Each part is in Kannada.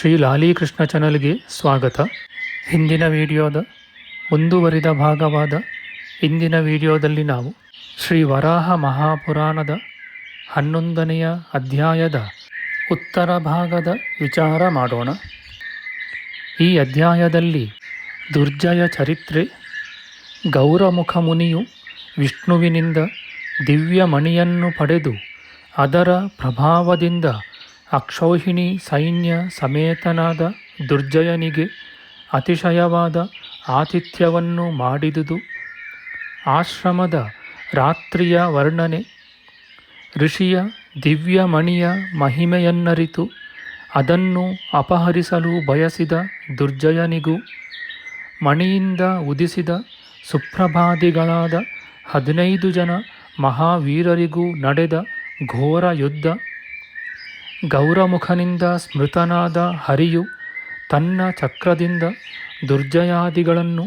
ಶ್ರೀ ಲಾಲಿಕೃಷ್ಣ ಚಾನಲ್ಗೆ ಸ್ವಾಗತ. ಹಿಂದಿನ ವಿಡಿಯೋದ ಮುಂದುವರಿದ ಭಾಗವಾದ ಇಂದಿನ ವಿಡಿಯೋದಲ್ಲಿ ನಾವು ಶ್ರೀ ವರಾಹ ಮಹಾಪುರಾಣದ ಹನ್ನೊಂದನೆಯ ಅಧ್ಯಾಯದ ಉತ್ತರ ಭಾಗದ ವಿಚಾರ ಮಾಡೋಣ. ಈ ಅಧ್ಯಾಯದಲ್ಲಿ ದುರ್ಜಯ ಚರಿತ್ರೆ, ಗೌರಮುಖ ಮುನಿಯು ವಿಷ್ಣುವಿನಿಂದ ದಿವ್ಯ ಮಣಿಯನ್ನು ಪಡೆದು ಅದರ ಪ್ರಭಾವದಿಂದ ಅಕ್ಷೌಹಿಣಿ, ಸೈನ್ಯ, ಸಮೇತನಾದ ದುರ್ಜಯನಿಗೆ ಅತಿಶಯವಾದ ಆತಿಥ್ಯವನ್ನು ಮಾಡಿದುದು. ಆಶ್ರಮದ ರಾತ್ರಿಯ ವರ್ಣನೆ, ಋಷಿಯ ದಿವ್ಯ ಮಣಿಯ ಮಹಿಮೆಯನ್ನರಿತು, ಅದನ್ನು ಅಪಹರಿಸಲು ಬಯಸಿದ ದುರ್ಜಯನಿಗೂ, ಮಣಿಯಿಂದ ಉದಿಸಿದ ಸುಪ್ರಭಾದಿಗಳಾದ ಹದಿನೈದು ಜನ ಮಹಾವೀರರಿಗೂ ನಡೆದ ಘೋರ ಯುದ್ಧ ಗೌರಮುಖನಿಂದ ಸ್ಮೃತನಾದ ಹರಿಯು ತನ್ನ ಚಕ್ರದಿಂದ ದುರ್ಜಯಾದಿಗಳನ್ನು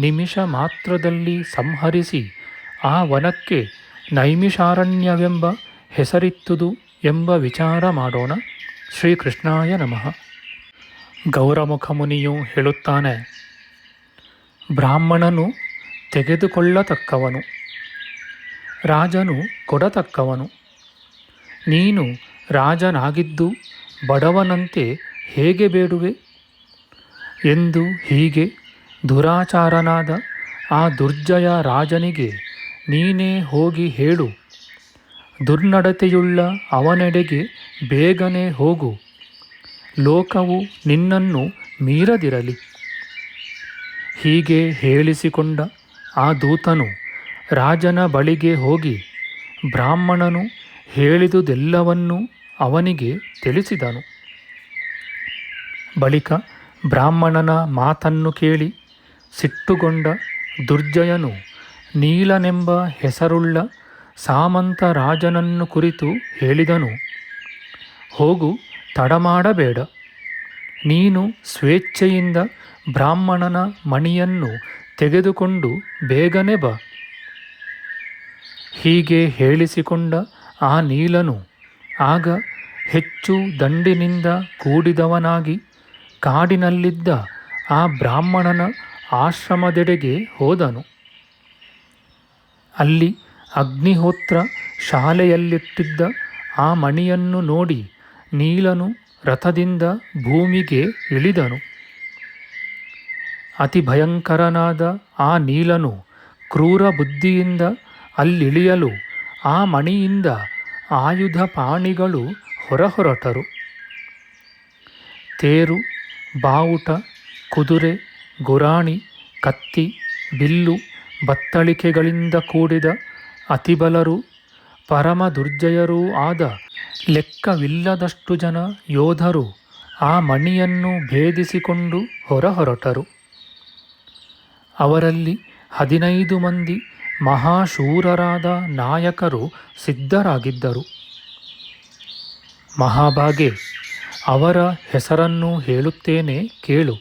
ನಿಮಿಷ ಮಾತ್ರದಲ್ಲಿ ಸಂಹರಿಸಿ ಆ ವನಕ್ಕೆ ನೈಮಿಷಾರಣ್ಯವೆಂಬ ಹೆಸರಿತ್ತುದು ಎಂಬ ವಿಚಾರ ಮಾಡೋಣ. ಶ್ರೀಕೃಷ್ಣಾಯ ನಮಃ. ಗೌರಮುಖ ಮುನಿಯು ಹೇಳುತ್ತಾನೆ, ಬ್ರಾಹ್ಮಣನು ತೆಗೆದುಕೊಳ್ಳತಕ್ಕವನು, ರಾಜನು ಕೊಡತಕ್ಕವನು, ನೀನು ರಾಜನಾಗಿದ್ದು ಬಡವನಂತೆ ಹೇಗೆ ಬೇಡುವೆ? ಎಂದು ಹೀಗೆ ದುರಾಚಾರನಾದ ಆ ದುರ್ಜಯ ರಾಜನಿಗೆ ನೀನೇ ಹೋಗಿ ಹೇಳು. ದುರ್ನಡತೆಯುಳ್ಳ ಅವನೆಡೆಗೆ ಬೇಗನೆ ಹೋಗು. ಲೋಕವು ನಿನ್ನನ್ನು ಮೀರದಿರಲಿ. ಹೀಗೆ ಹೇಳಿಸಿಕೊಂಡ ಆ ದೂತನು ರಾಜನ ಬಳಿಗೆ ಹೋಗಿ ಬ್ರಾಹ್ಮಣನು ಹೇಳಿದುದೆಲ್ಲವನ್ನೂ ಅವನಿಗೆ ತಿಳಿಸಿದನು. ಬಳಿಕ ಬ್ರಾಹ್ಮಣನ ಮಾತನ್ನು ಕೇಳಿ ಸಿಟ್ಟುಗೊಂಡ ದುರ್ಜಯನು ನೀಲನೆಂಬ ಹೆಸರುಳ್ಳ ಸಾಮಂತ ರಾಜನನ್ನು ಕುರಿತು ಹೇಳಿದನು, ಹೋಗು, ತಡಮಾಡಬೇಡ. ನೀನು ಸ್ವೇಚ್ಛೆಯಿಂದ ಬ್ರಾಹ್ಮಣನ ಮಣಿಯನ್ನು ತೆಗೆದುಕೊಂಡು ಬೇಗನೆ ಬಾ. ಹೀಗೆ ಹೇಳಿಸಿಕೊಂಡ ಆ ನೀಲನು ಆಗ ಹೆಚ್ಚು ದಂಡಿನಿಂದ ಕೂಡಿದವನಾಗಿ ಕಾಡಿನಲ್ಲಿದ್ದ ಆ ಬ್ರಾಹ್ಮಣನ ಆಶ್ರಮದೆಡೆಗೆ ಹೋದನು. ಅಲ್ಲಿ ಅಗ್ನಿಹೋತ್ರ ಶಾಲೆಯಲ್ಲಿಟ್ಟಿದ್ದ ಆ ಮಣಿಯನ್ನು ನೋಡಿ ನೀಲನು ರಥದಿಂದ ಭೂಮಿಗೆ ಇಳಿದನು. ಅತಿ ಭಯಂಕರನಾದ ಆ ನೀಲನು ಕ್ರೂರ ಬುದ್ಧಿಯಿಂದ ಅಲ್ಲಿಳಿಯಲು ಆ ಮಣಿಯಿಂದ ಆಯುಧ ಪಾಣಿಗಳು ಹೊರಹೊರಟರು. ತೇರು, ಬಾವುಟ, ಕುದುರೆ, ಗುರಾಣಿ, ಕತ್ತಿ, ಬಿಲ್ಲು, ಬತ್ತಳಿಕೆಗಳಿಂದ ಕೂಡಿದ ಅತಿಬಲರು, ಪರಮ ದುರ್ಜಯರೂ ಆದ ಲೆಕ್ಕವಿಲ್ಲದಷ್ಟು ಜನ ಯೋಧರು ಆ ಮಣಿಯನ್ನು ಭೇದಿಸಿಕೊಂಡು ಹೊರಹೊರಟರು. ಅವರಲ್ಲಿ ಹದಿನೈದು ಮಂದಿ ಮಹಾಶೂರರಾದ ನಾಯಕರು ಸಿದ್ಧರಾಗಿದ್ದರು. ಮಹಾಭಾಗೆ, ಅವರ ಹೆಸರನ್ನು ಹೇಳುತ್ತೇನೆ ಕೇಳು.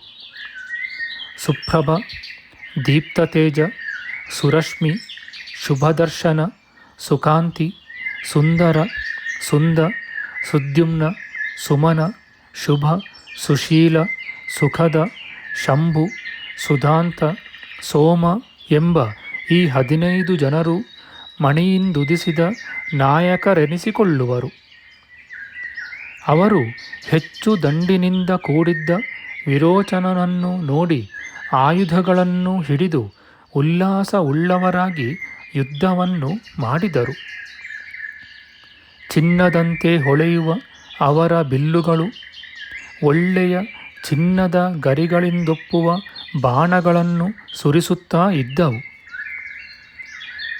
ಸುಪ್ರಭ, ದೀಪ್ತತೇಜ, ಸುರಶ್ಮಿ, ಶುಭದರ್ಶನ, ಸುಕಾಂತಿ, ಸುಂದರ, ಸುಂದ, ಸುದ್ಯುಮ್ನ, ಸುಮನ, ಶುಭ, ಸುಶೀಲ, ಸುಖದ, ಶಂಭು, ಸುಧಾಂತ, ಸೋಮ ಎಂಬ ಈ ಹದಿನೈದು ಜನರು ಮಣಿಯಿಂದುದಿಸಿದ ನಾಯಕರೆನಿಸಿಕೊಳ್ಳುವರು. ಅವರು ಹೆಚ್ಚು ದಂಡಿನಿಂದ ಕೂಡಿದ್ದ ವಿರೋಚನನನ್ನು ನೋಡಿ ಆಯುಧಗಳನ್ನು ಹಿಡಿದು ಉಲ್ಲಾಸ ಉಳ್ಳವರಾಗಿ ಯುದ್ಧವನ್ನು ಮಾಡಿದರು. ಚಿನ್ನದಂತೆ ಹೊಳೆಯುವ ಅವರ ಬಿಲ್ಲುಗಳು, ಒಳ್ಳೆಯ ಚಿನ್ನದ ಗರಿಗಳಿಂದೊಪ್ಪುವ ಬಾಣಗಳನ್ನು ಸುರಿಸುತ್ತಾ ಇದ್ದವು.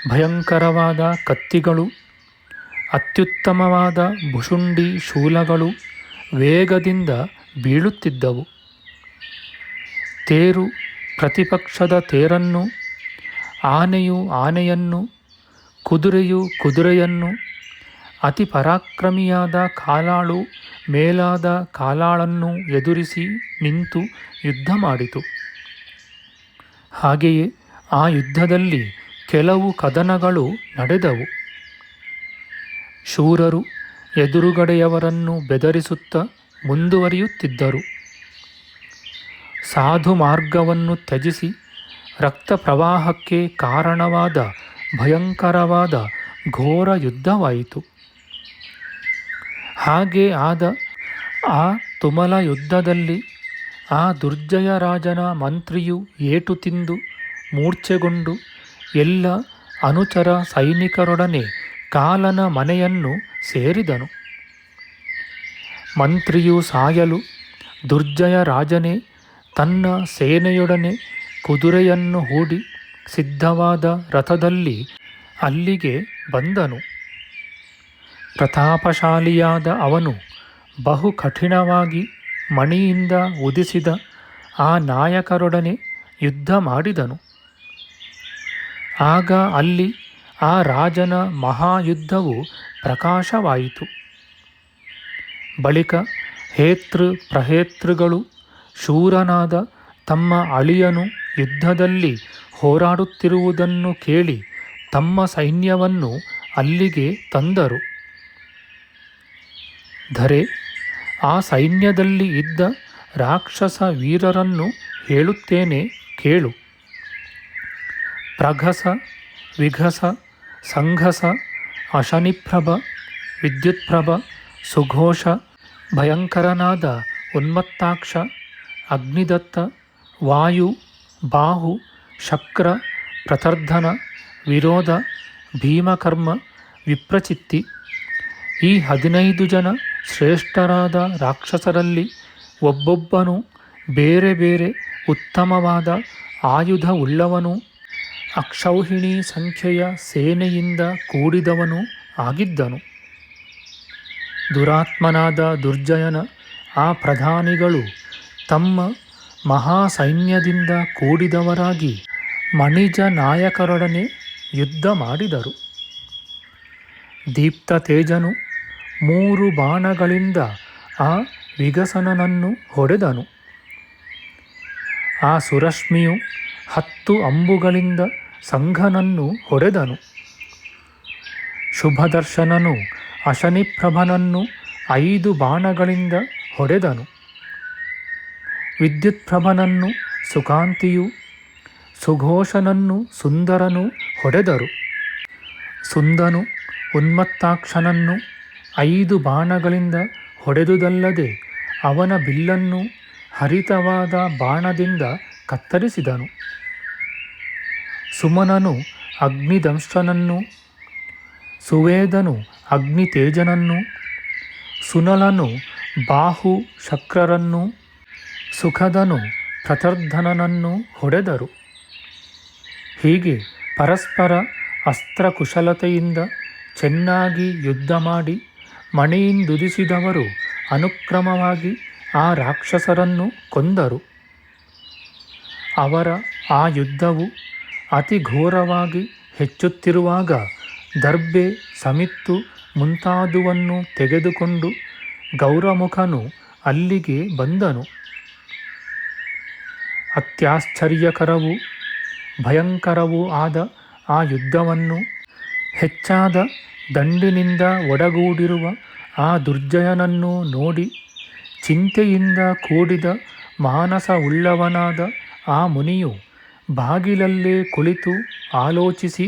ಭಯಂಕರವಾದ ಕತ್ತಿಗಳು, ಅತ್ಯುತ್ತಮವಾದ ಭುಷುಂಡಿ ಶೂಲಗಳು ವೇಗದಿಂದ ಬೀಳುತ್ತಿದ್ದವು. ತೇರು ಪ್ರತಿಪಕ್ಷದ ತೇರನ್ನು, ಆನೆಯು ಆನೆಯನ್ನು, ಕುದುರೆಯು ಕುದುರೆಯನ್ನು, ಅತಿ ಪರಾಕ್ರಮಿಯಾದ ಕಾಲಾಳು ಮೇಲಾದ ಕಾಲಾಳನ್ನು ಎದುರಿಸಿ ನಿಂತು ಯುದ್ಧ ಮಾಡಿತು. ಹಾಗೆಯೇ ಆ ಯುದ್ಧದಲ್ಲಿ ಕೆಲವು ಕದನಗಳು ನಡೆದವು. ಶೂರರು ಎದುರುಗಡೆಯವರನ್ನು ಬೆದರಿಸುತ್ತಾ ಮುಂದುವರಿಯುತ್ತಿದ್ದರು. ಸಾಧು ಮಾರ್ಗವನ್ನು ತ್ಯಜಿಸಿ ರಕ್ತ ಪ್ರವಾಹಕ್ಕೆ ಕಾರಣವಾದ ಭಯಂಕರವಾದ ಘೋರ ಯುದ್ಧವಾಯಿತು. ಹಾಗೆ ಆದ ಆ ತುಮಲ ಯುದ್ಧದಲ್ಲಿ ಆ ದುರ್ಜಯ ರಾಜನ ಮಂತ್ರಿಯು ಏಟು ತಿಂದು ಮೂರ್ಛೆಗೊಂಡು ಎಲ್ಲ ಅನುಚರ ಸೈನಿಕರೊಡನೆ ಕಾಲನ ಮನೆಯನ್ನು ಸೇರಿದನು. ಮಂತ್ರಿಯು ಸಾಯಲು ದುರ್ಜಯ ರಾಜನೇ ತನ್ನ ಸೇನೆಯೊಡನೆ ಕುದುರೆಯನ್ನು ಹೂಡಿ ಸಿದ್ಧವಾದ ರಥದಲ್ಲಿ ಅಲ್ಲಿಗೆ ಬಂದನು. ಪ್ರತಾಪಶಾಲಿಯಾದ ಅವನು ಬಹು ಕಠಿಣವಾಗಿ ಮಣಿಯಿಂದ ಉದಿಸಿದ ಆ ನಾಯಕರೊಡನೆ ಯುದ್ಧ ಮಾಡಿದನು. ಆಗ ಅಲ್ಲಿ ಆ ರಾಜನ ಮಹಾಯುದ್ಧವು ಪ್ರಕಾಶವಾಯಿತು. ಬಳಿಕ ಹೇತೃ ಪ್ರಹೇತೃಗಳು ಶೂರನಾದ ತಮ್ಮ ಅಳಿಯನು ಯುದ್ಧದಲ್ಲಿ ಹೋರಾಡುತ್ತಿರುವುದನ್ನು ಕೇಳಿ ತಮ್ಮ ಸೈನ್ಯವನ್ನು ಅಲ್ಲಿಗೆ ತಂದರು. ಧರೆ, ಆ ಸೈನ್ಯದಲ್ಲಿ ಇದ್ದ ರಾಕ್ಷಸ ವೀರರನ್ನು ಹೇಳುತ್ತೇನೆ ಕೇಳು. ಪ್ರಘಸ, ವಿಘಸ, ಸಂಘಸ, ಅಶನಿಪ್ರಭ, ವಿದ್ಯುತ್ಪ್ರಭ, ಸುಘೋಷ, ಭಯಂಕರನಾದ ಉನ್ಮತ್ತಾಕ್ಷ, ಅಗ್ನಿದತ್ತ, ವಾಯು, ಬಾಹು, ಶಕ್ರ, ಪ್ರತರ್ಧನ, ವಿರೋಧ, ಭೀಮಕರ್ಮ, ವಿಪ್ರಚಿತ್ತಿ. ಈ ಹದಿನೈದು ಜನ ಶ್ರೇಷ್ಠರಾದ ರಾಕ್ಷಸರಲ್ಲಿ ಒಬ್ಬೊಬ್ಬನು ಬೇರೆ ಬೇರೆ ಉತ್ತಮವಾದ ಆಯುಧ ಉಳ್ಳವನು. ಅಕ್ಷೌಹಿಣಿ ಸಂಖ್ಯೆಯ ಸೇನೆಯಿಂದ ಕೂಡಿದವನು ಆಗಿದ್ದನು. ದುರಾತ್ಮನಾದ ದುರ್ಜಯನ ಆ ಪ್ರಧಾನಿಗಳು ತಮ್ಮ ಮಹಾಸೈನ್ಯದಿಂದ ಕೂಡಿದವರಾಗಿ ಮಣಿಜ ನಾಯಕರೊಡನೆ ಯುದ್ಧ ಮಾಡಿದರು. ದೀಪ್ತ ತೇಜನು ಮೂರು ಬಾಣಗಳಿಂದ ಆ ವಿಗಸನನನ್ನು ಹೊಡೆದನು. ಆ ಸುರಶ್ಮಿಯು ಹತ್ತು ಅಂಬುಗಳಿಂದ ಸಂಘನನ್ನು ಹೊಡೆದನು ಶುಭದರ್ಶನನು, ಅಶನಿಪ್ರಭನನ್ನು ಐದು ಬಾಣಗಳಿಂದ ಹೊಡೆದನು ವಿದ್ಯುತ್ಪ್ರಭನನ್ನು ಸುಕಾಂತಿಯು, ಸುಘೋಷನನ್ನು ಸುಂದರನು ಹೊಡೆದರು ಸುಂದನು ಉನ್ಮತ್ತಾಕ್ಷನನ್ನು ಐದು ಬಾಣಗಳಿಂದ ಹೊಡೆದುದಲ್ಲದೆ ಅವನ ಬಿಲ್ಲನ್ನು ಹರಿತವಾದ ಬಾಣದಿಂದ ಕತ್ತರಿಸಿದನು. ಸುಮನನು ಅಗ್ನಿದಂಶನನ್ನು, ಸುವೇದನು ಅಗ್ನಿತೇಜನನ್ನು, ಸುನಲನು ಬಾಹು ಶಕ್ರರನ್ನು ಸುಖದನು ಪ್ರತರ್ಧನನನ್ನು ಹೊಡೆದರು. ಹೀಗೆ ಪರಸ್ಪರ ಅಸ್ತ್ರಕುಶಲತೆಯಿಂದ ಚೆನ್ನಾಗಿ ಯುದ್ಧ ಮಾಡಿ ಮಣಿಯಿಂದುದಿಸಿದವರು ಅನುಕ್ರಮವಾಗಿ ಆ ರಾಕ್ಷಸರನ್ನು ಕೊಂದರು. ಅವರ ಆ ಯುದ್ಧವು ಅತಿ ಘೋರವಾಗಿ ಹೆಚ್ಚುತ್ತಿರುವಾಗ ದರ್ಬೆ ಸಮಿತ್ತು ಮುಂತಾದುವನ್ನು ತೆಗೆದುಕೊಂಡು ಗೌರಮುಖನು ಅಲ್ಲಿಗೆ ಬಂದನು. ಅತ್ಯಾಶ್ಚರ್ಯಕರವೂ ಭಯಂಕರವೂ ಆದ ಆ ಯುದ್ಧವನ್ನು ಹೆಚ್ಚಾದ ದಂಡಿನಿಂದ ಒಡಗೂಡಿರುವ ಆ ದುರ್ಜಯನನ್ನು ನೋಡಿ ಚಿಂತೆಯಿಂದ ಕೂಡಿದ ಮಾನಸವುಳ್ಳವನಾದ ಆ ಮುನಿಯು ಬಾಗಿಲಲ್ಲೇ ಕುಳಿತು ಆಲೋಚಿಸಿ,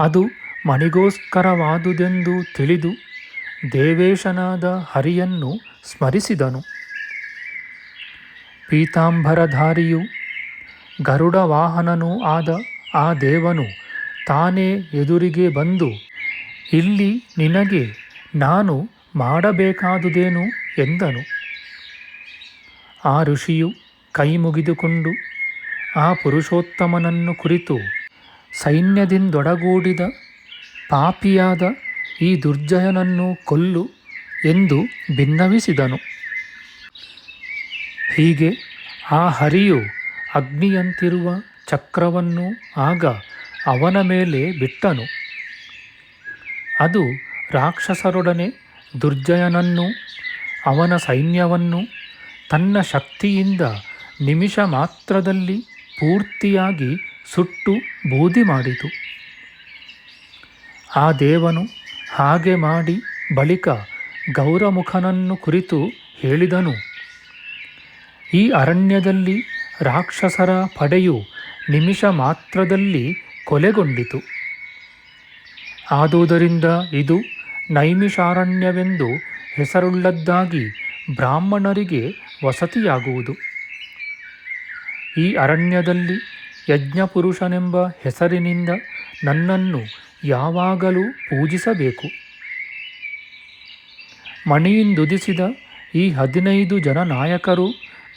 ಅದು ಮಣಿಗೋಸ್ಕರವಾದುದೆಂದು ತಿಳಿದು ದೇವೇಶನಾದ ಹರಿಯನ್ನು ಸ್ಮರಿಸಿದನು. ಪೀತಾಂಬರಧಾರಿಯು ಗರುಡ ವಾಹನನೂ ಆದ ಆ ದೇವನು ತಾನೇ ಎದುರಿಗೆ ಬಂದು, ಇಲ್ಲಿ ನಿನಗೆ ನಾನು ಮಾಡಬೇಕಾದುದೇನು ಎಂದನು. ಆ ಋಷಿಯು ಕೈ ಮುಗಿದುಕೊಂಡು ಆ ಪುರುಷೋತ್ತಮನನ್ನು ಕುರಿತು ಸೈನ್ಯದಿಂದೊಡಗೂಡಿದ ಪಾಪಿಯಾದ ಈ ದುರ್ಜಯನನ್ನು ಕೊಲ್ಲು ಎಂದು ಭಿನ್ನವಿಸಿದನು. ಹೀಗೆ ಆ ಹರಿಯು ಅಗ್ನಿಯಂತಿರುವ ಚಕ್ರವನ್ನು ಆಗ ಅವನ ಮೇಲೆ ಬಿಟ್ಟನು. ಅದು ರಾಕ್ಷಸರೊಡನೆ ದುರ್ಜಯನನ್ನು, ಅವನ ಸೈನ್ಯವನ್ನು, ತನ್ನ ಶಕ್ತಿಯಿಂದ ನಿಮಿಷ ಮಾತ್ರದಲ್ಲಿ ಪೂರ್ತಿಯಾಗಿ ಸುಟ್ಟು ಬೂದಿ ಮಾಡಿತು. ಆ ದೇವನು ಹಾಗೆ ಮಾಡಿ ಬಳಿಕ ಗೌರಮುಖನನ್ನು ಕುರಿತು ಹೇಳಿದನು, ಈ ಅರಣ್ಯದಲ್ಲಿ ರಾಕ್ಷಸರ ಪಡೆಯು ನಿಮಿಷ ಮಾತ್ರದಲ್ಲಿ ಕೊಲೆಗೊಂಡಿತು. ಆದುದರಿಂದ ಇದು ನೈಮಿಷಾರಣ್ಯವೆಂದು ಹೆಸರುಳ್ಳದ್ದಾಗಿ ಬ್ರಾಹ್ಮಣರಿಗೆ ವಸತಿಯಾಗುವುದು. ಈ ಅರಣ್ಯದಲ್ಲಿ ಯಜ್ಞಪುರುಷನೆಂಬ ಹೆಸರಿನಿಂದ ನನ್ನನ್ನು ಯಾವಾಗಲೂ ಪೂಜಿಸಬೇಕು. ಮಣಿಯಿಂದುದಿಸಿದ ಈ ಹದಿನೈದು ಜನ ನಾಯಕರು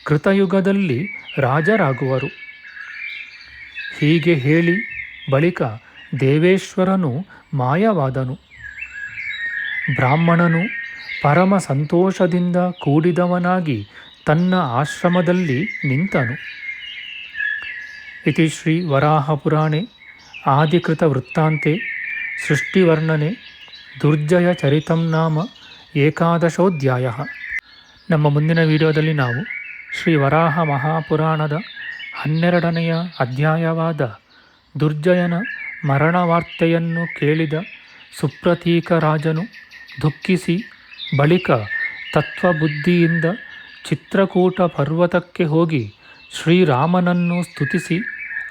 ಕೃತಯುಗದಲ್ಲಿ ರಾಜರಾಗುವರು. ಹೀಗೆ ಹೇಳಿ ಬಳಿಕ ದೇವೇಶ್ವರನು ಮಾಯವಾದನು. ಬ್ರಾಹ್ಮಣನು ಪರಮ ಸಂತೋಷದಿಂದ ಕೂಡಿದವನಾಗಿ ತನ್ನ ಆಶ್ರಮದಲ್ಲಿ ನಿಂತನು. ಇತಿ ಶ್ರೀ ವರಾಹಪುರಾಣೆ ಆದಿಕೃತ ವೃತ್ತಾಂತೆ ಸೃಷ್ಟಿವರ್ಣನೆ ದುರ್ಜಯ ಚರಿತಂ ನಾಮ ಏಕಾದಶೋಧ್ಯಾಯ ನಮ್ಮ ಮುಂದಿನ ವಿಡಿಯೋದಲ್ಲಿ ನಾವು ಶ್ರೀ ವರಾಹ ಮಹಾಪುರಾಣದ ಹನ್ನೆರಡನೆಯ ಅಧ್ಯಾಯವಾದ ದುರ್ಜಯನ ಮರಣವಾರ್ತೆಯನ್ನು ಕೇಳಿದ ಸುಪ್ರತೀಕ ರಾಜನು ದುಃಖಿಸಿ ಬಳಿಕ ತತ್ವಬುದ್ಧಿಯಿಂದ ಚಿತ್ರಕೂಟ ಪರ್ವತಕ್ಕೆ ಹೋಗಿ ಶ್ರೀರಾಮನನ್ನು ಸ್ತುತಿಸಿ